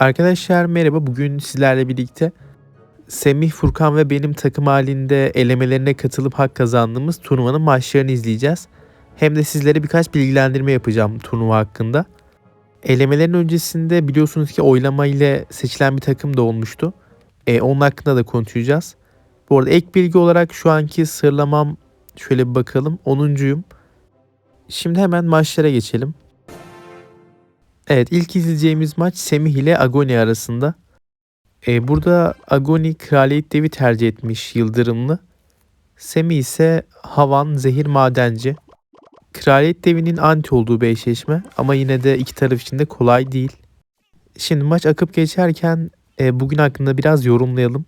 Arkadaşlar merhaba. Bugün sizlerle birlikte Semih, Furkan ve benim takım halinde elemelerine katılıp hak kazandığımız turnuvanın maçlarını izleyeceğiz. Hem de sizlere birkaç bilgilendirme yapacağım turnuva hakkında. Elemelerin öncesinde biliyorsunuz ki oylama ile seçilen bir takım da olmuştu. E, onun hakkında da konuşacağız. Bu arada ek bilgi olarak şu anki sırlamam şöyle bir bakalım. 10'uncuyum. Şimdi hemen maçlara geçelim. Evet ilk izleyeceğimiz maç Semih ile Agoni arasında. Ee, burada Agoni Kraliyet Devi tercih etmiş Yıldırımlı. Semih ise Havan Zehir Madenci. Kraliyet Devi'nin anti olduğu bir eşleşme ama yine de iki taraf için de kolay değil. Şimdi maç akıp geçerken e, bugün hakkında biraz yorumlayalım.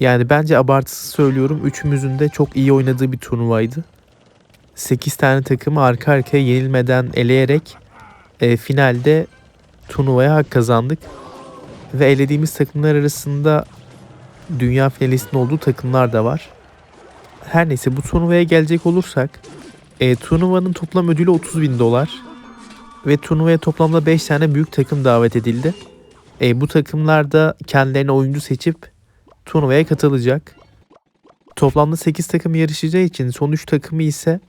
Yani bence abartısız söylüyorum. Üçümüzün de çok iyi oynadığı bir turnuvaydı. 8 tane takımı arka arkaya yenilmeden eleyerek e, finalde turnuvaya hak kazandık. Ve elediğimiz takımlar arasında dünya finalistinin olduğu takımlar da var. Her neyse bu turnuvaya gelecek olursak e, turnuvanın toplam ödülü 30 bin dolar. Ve turnuvaya toplamda 5 tane büyük takım davet edildi. E, bu takımlar da kendilerine oyuncu seçip turnuvaya katılacak. Toplamda 8 takım yarışacağı için son 3 takımı ise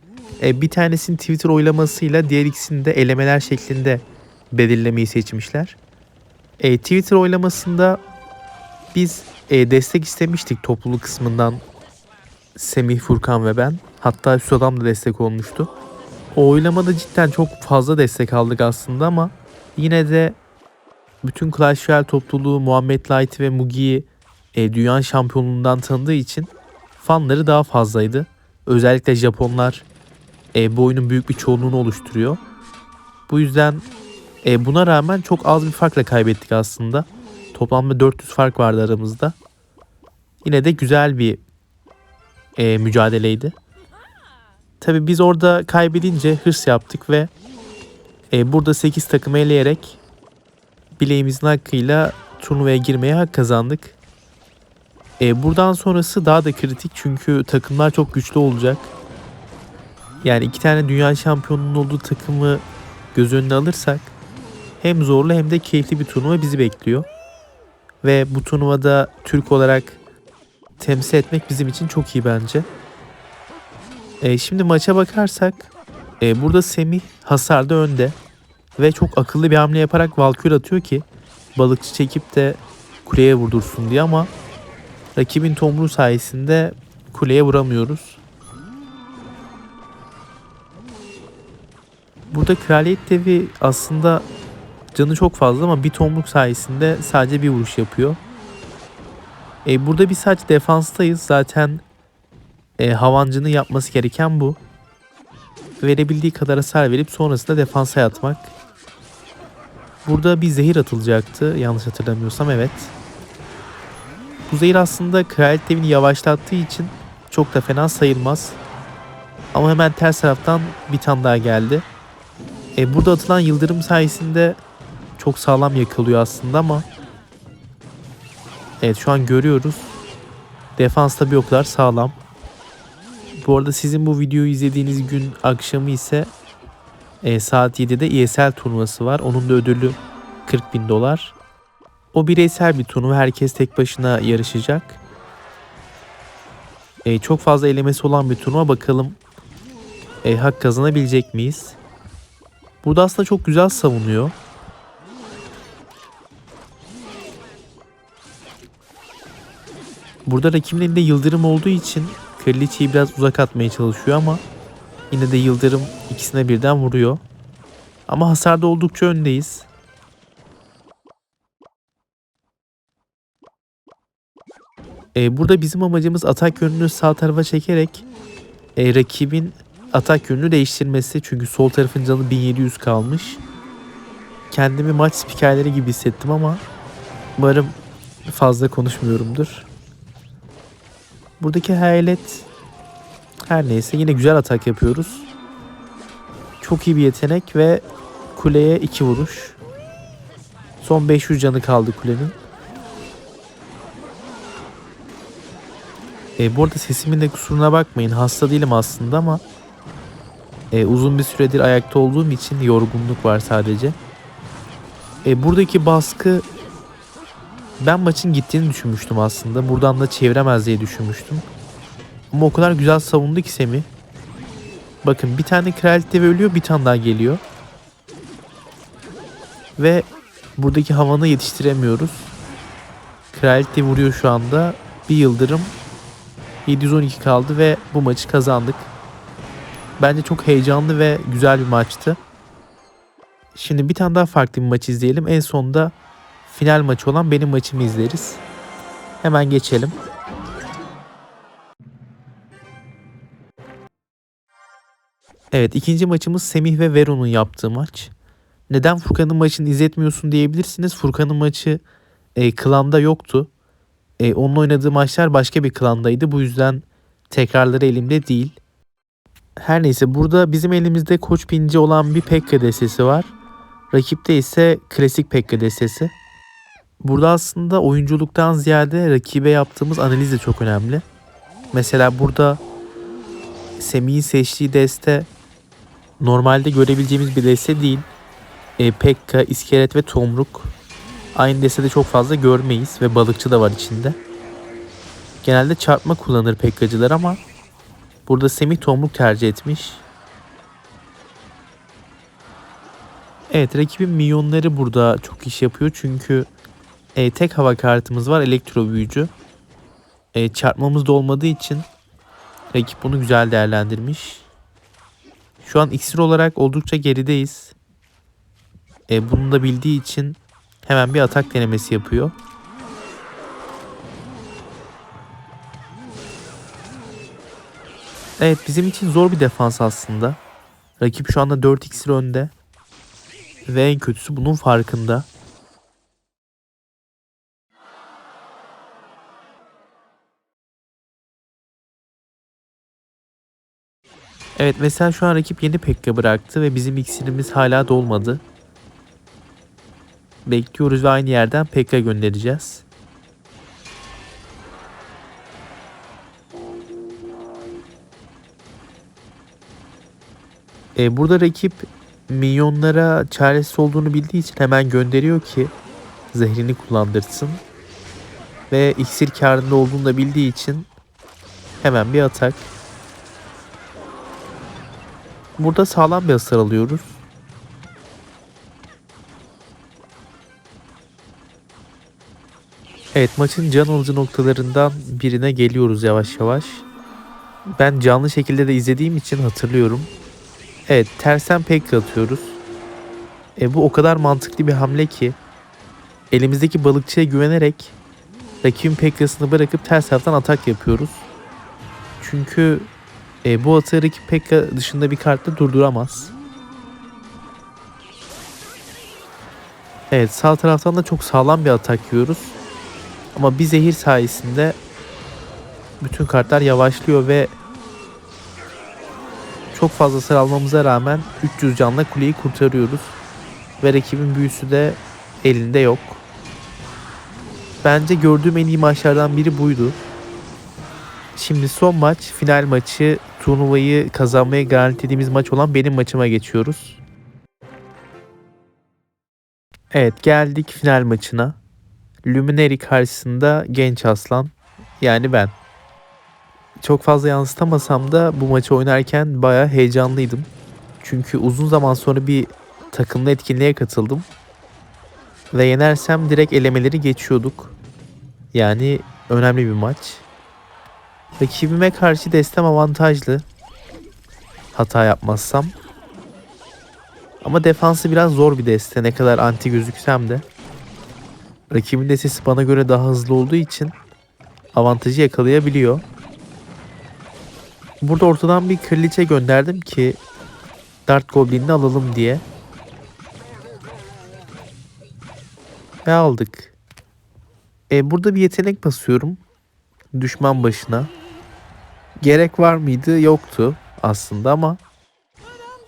e, bir tanesinin Twitter oylamasıyla diğer ikisini de elemeler şeklinde belirlemeyi seçmişler. E, Twitter oylamasında biz e, destek istemiştik topluluk kısmından Semih, Furkan ve ben. Hatta Üst Adam da destek olmuştu. O oylamada cidden çok fazla destek aldık aslında ama yine de bütün Clash Royale topluluğu Muhammed Light ve Mugi'yi e, dünya şampiyonluğundan tanıdığı için fanları daha fazlaydı. Özellikle Japonlar e, bu oyunun büyük bir çoğunluğunu oluşturuyor. Bu yüzden e, buna rağmen çok az bir farkla kaybettik aslında. Toplamda 400 fark vardı aramızda. Yine de güzel bir e, mücadeleydi. Tabi biz orada kaybedince hırs yaptık ve e, burada 8 takım eleyerek bileğimizin hakkıyla turnuvaya girmeye hak kazandık. E, buradan sonrası daha da kritik çünkü takımlar çok güçlü olacak. Yani iki tane dünya şampiyonunun olduğu takımı göz önüne alırsak hem zorlu hem de keyifli bir turnuva bizi bekliyor. Ve bu turnuvada Türk olarak temsil etmek bizim için çok iyi bence. E, şimdi maça bakarsak e, burada Semih hasarda önde ve çok akıllı bir hamle yaparak Valkür atıyor ki balıkçı çekip de kuleye vurdursun diye ama rakibin tomruğu sayesinde kuleye vuramıyoruz. Burada kraliyet devi aslında canı çok fazla ama bir tomruk sayesinde sadece bir vuruş yapıyor. E, burada bir sadece defanstayız. Zaten e, havancının yapması gereken bu. Verebildiği kadar hasar verip sonrasında defansa yatmak. Burada bir zehir atılacaktı. Yanlış hatırlamıyorsam evet. Bu zehir aslında kraliyet devini yavaşlattığı için çok da fena sayılmaz. Ama hemen ters taraftan bir tane daha geldi. E, burada atılan yıldırım sayesinde çok sağlam yakalıyor aslında ama Evet şu an görüyoruz. Defansta bir oklar sağlam. Bu arada sizin bu videoyu izlediğiniz gün akşamı ise e, saat 7'de ESL turnuvası var. Onun da ödülü 40 bin dolar. O bireysel bir turnuva. Herkes tek başına yarışacak. E, çok fazla elemesi olan bir turnuva. Bakalım e, hak kazanabilecek miyiz? Burada aslında çok güzel savunuyor. Burada rakibin elinde yıldırım olduğu için kraliçeyi biraz uzak atmaya çalışıyor ama yine de yıldırım ikisine birden vuruyor. Ama hasarda oldukça öndeyiz. Ee, burada bizim amacımız atak yönünü sağ tarafa çekerek e, rakibin atak yönünü değiştirmesi. Çünkü sol tarafın canı 1700 kalmış. Kendimi maç spikerleri gibi hissettim ama umarım fazla konuşmuyorumdur. Buradaki hayalet her neyse yine güzel atak yapıyoruz. Çok iyi bir yetenek ve kuleye iki vuruş. Son 500 canı kaldı kulenin. E, bu arada sesimin de kusuruna bakmayın. Hasta değilim aslında ama e, uzun bir süredir ayakta olduğum için yorgunluk var sadece. E, buradaki baskı ben maçın gittiğini düşünmüştüm aslında. Buradan da çeviremez diye düşünmüştüm. Ama o kadar güzel savundu ki Semih. Bakın bir tane kraliyet devi ölüyor bir tane daha geliyor. Ve buradaki havanı yetiştiremiyoruz. Kraliyet vuruyor şu anda. Bir yıldırım 712 kaldı ve bu maçı kazandık. Bence çok heyecanlı ve güzel bir maçtı. Şimdi bir tane daha farklı bir maç izleyelim. En sonunda final maçı olan benim maçımı izleriz. Hemen geçelim. Evet ikinci maçımız Semih ve Veron'un yaptığı maç. Neden Furkan'ın maçını izletmiyorsun diyebilirsiniz. Furkan'ın maçı e, klanda yoktu. E, onun oynadığı maçlar başka bir klandaydı. Bu yüzden tekrarları elimde değil. Her neyse burada bizim elimizde koç pinci olan bir Pekka destesi var. Rakipte ise klasik Pekka destesi. Burada aslında oyunculuktan ziyade rakibe yaptığımız analiz de çok önemli. Mesela burada Semih'in seçtiği deste normalde görebileceğimiz bir deste değil. E, Pekka, İskelet ve Tomruk aynı destede çok fazla görmeyiz ve balıkçı da var içinde. Genelde çarpma kullanır Pekkacılar ama burada Semih Tomruk tercih etmiş. Evet rakibin milyonları burada çok iş yapıyor çünkü e, tek hava kartımız var elektro büyücü. E, çarpmamız da olmadığı için rakip bunu güzel değerlendirmiş. Şu an iksir olarak oldukça gerideyiz. E, bunu da bildiği için hemen bir atak denemesi yapıyor. Evet bizim için zor bir defans aslında. Rakip şu anda 4 iksir önde. Ve en kötüsü bunun farkında. Evet mesela şu an rakip yeni Pekka bıraktı ve bizim iksirimiz hala dolmadı. Bekliyoruz ve aynı yerden Pekka göndereceğiz. Ee, burada rakip milyonlara çaresiz olduğunu bildiği için hemen gönderiyor ki zehrini kullandırsın. Ve iksir karında olduğunu da bildiği için hemen bir atak. Burada sağlam bir hasar alıyoruz. Evet maçın can alıcı noktalarından birine geliyoruz yavaş yavaş. Ben canlı şekilde de izlediğim için hatırlıyorum. Evet tersen pek atıyoruz. E, bu o kadar mantıklı bir hamle ki elimizdeki balıkçıya güvenerek rakibin Pekka'sını bırakıp ters taraftan atak yapıyoruz. Çünkü e, bu atağı rakip Pekka dışında bir kartla durduramaz. Evet sağ taraftan da çok sağlam bir atak yiyoruz. Ama bir zehir sayesinde bütün kartlar yavaşlıyor ve çok fazla sıra almamıza rağmen 300 canla kuleyi kurtarıyoruz. Ve rakibin büyüsü de elinde yok. Bence gördüğüm en iyi maçlardan biri buydu. Şimdi son maç, final maçı, turnuvayı kazanmaya garantilediğimiz maç olan benim maçıma geçiyoruz. Evet geldik final maçına. Luminary karşısında genç aslan yani ben. Çok fazla yansıtamasam da bu maçı oynarken baya heyecanlıydım. Çünkü uzun zaman sonra bir takımlı etkinliğe katıldım. Ve yenersem direkt elemeleri geçiyorduk. Yani önemli bir maç. Rakibime karşı destem avantajlı. Hata yapmazsam. Ama defansı biraz zor bir deste ne kadar anti gözüksem de. Rakibin destesi bana göre daha hızlı olduğu için avantajı yakalayabiliyor. Burada ortadan bir kraliçe gönderdim ki Dart Goblin'i alalım diye. Ve aldık. E, burada bir yetenek basıyorum. Düşman başına. Gerek var mıydı? Yoktu aslında ama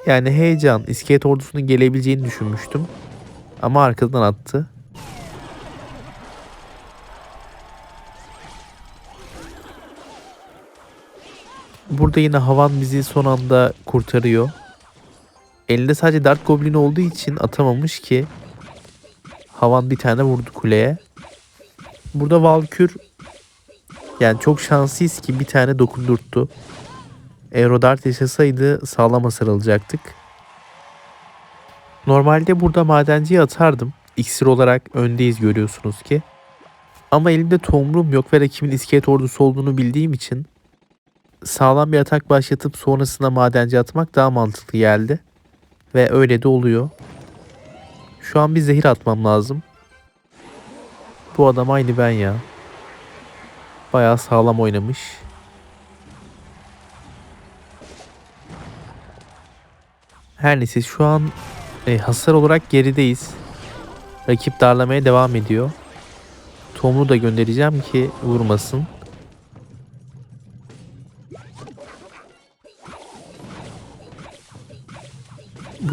yani heyecan, iskelet ordusunun gelebileceğini düşünmüştüm. Ama arkadan attı. Burada yine Havan bizi son anda kurtarıyor. Elinde sadece Dart Goblin olduğu için atamamış ki Havan bir tane vurdu kuleye. Burada Valkür yani çok şanslıyız ki bir tane dokundurttu. Aerodart yaşasaydı sağlam hasar alacaktık. Normalde burada madenciye atardım. İksir olarak öndeyiz görüyorsunuz ki. Ama elimde tomrum yok ve rakibin iskelet ordusu olduğunu bildiğim için sağlam bir atak başlatıp sonrasında madenci atmak daha mantıklı geldi. Ve öyle de oluyor. Şu an bir zehir atmam lazım. Bu adam aynı ben ya. Bayağı sağlam oynamış. Her neyse şu an e, hasar olarak gerideyiz. Rakip darlamaya devam ediyor. Tom'u da göndereceğim ki vurmasın.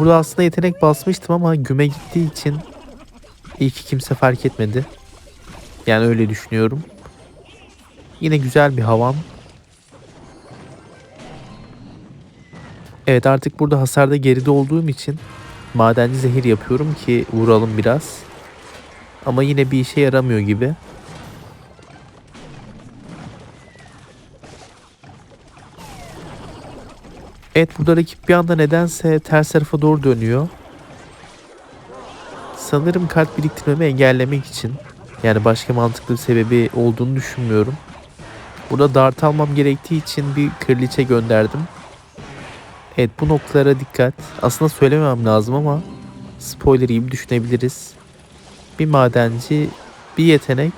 Burada aslında yetenek basmıştım ama güme gittiği için iyi ki kimse fark etmedi. Yani öyle düşünüyorum. Yine güzel bir havan. Evet artık burada hasarda geride olduğum için madenci zehir yapıyorum ki vuralım biraz. Ama yine bir işe yaramıyor gibi. Evet burada rakip bir anda nedense ters tarafa doğru dönüyor. Sanırım kart biriktirmemi engellemek için. Yani başka mantıklı bir sebebi olduğunu düşünmüyorum. Burada dart almam gerektiği için bir kraliçe gönderdim. Evet bu noktalara dikkat. Aslında söylememem lazım ama spoiler gibi düşünebiliriz. Bir madenci, bir yetenek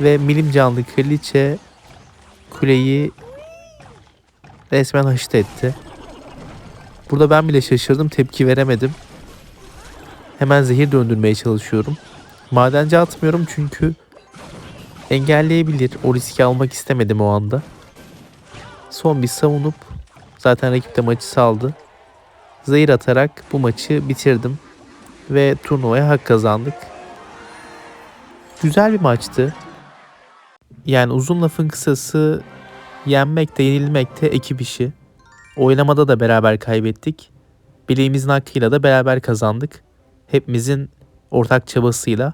ve milim canlı kraliçe kuleyi resmen haşit etti. Burada ben bile şaşırdım tepki veremedim. Hemen zehir döndürmeye çalışıyorum. Madenci atmıyorum çünkü engelleyebilir. O riski almak istemedim o anda. Son bir savunup zaten rakip de maçı saldı. Zehir atarak bu maçı bitirdim. Ve turnuvaya hak kazandık. Güzel bir maçtı. Yani uzun lafın kısası yenmek de yenilmek de ekip işi. Oynamada da beraber kaybettik. Bileğimizin hakkıyla da beraber kazandık. Hepimizin ortak çabasıyla.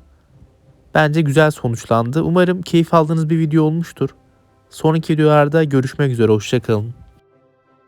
Bence güzel sonuçlandı. Umarım keyif aldığınız bir video olmuştur. Sonraki videolarda görüşmek üzere. Hoşçakalın.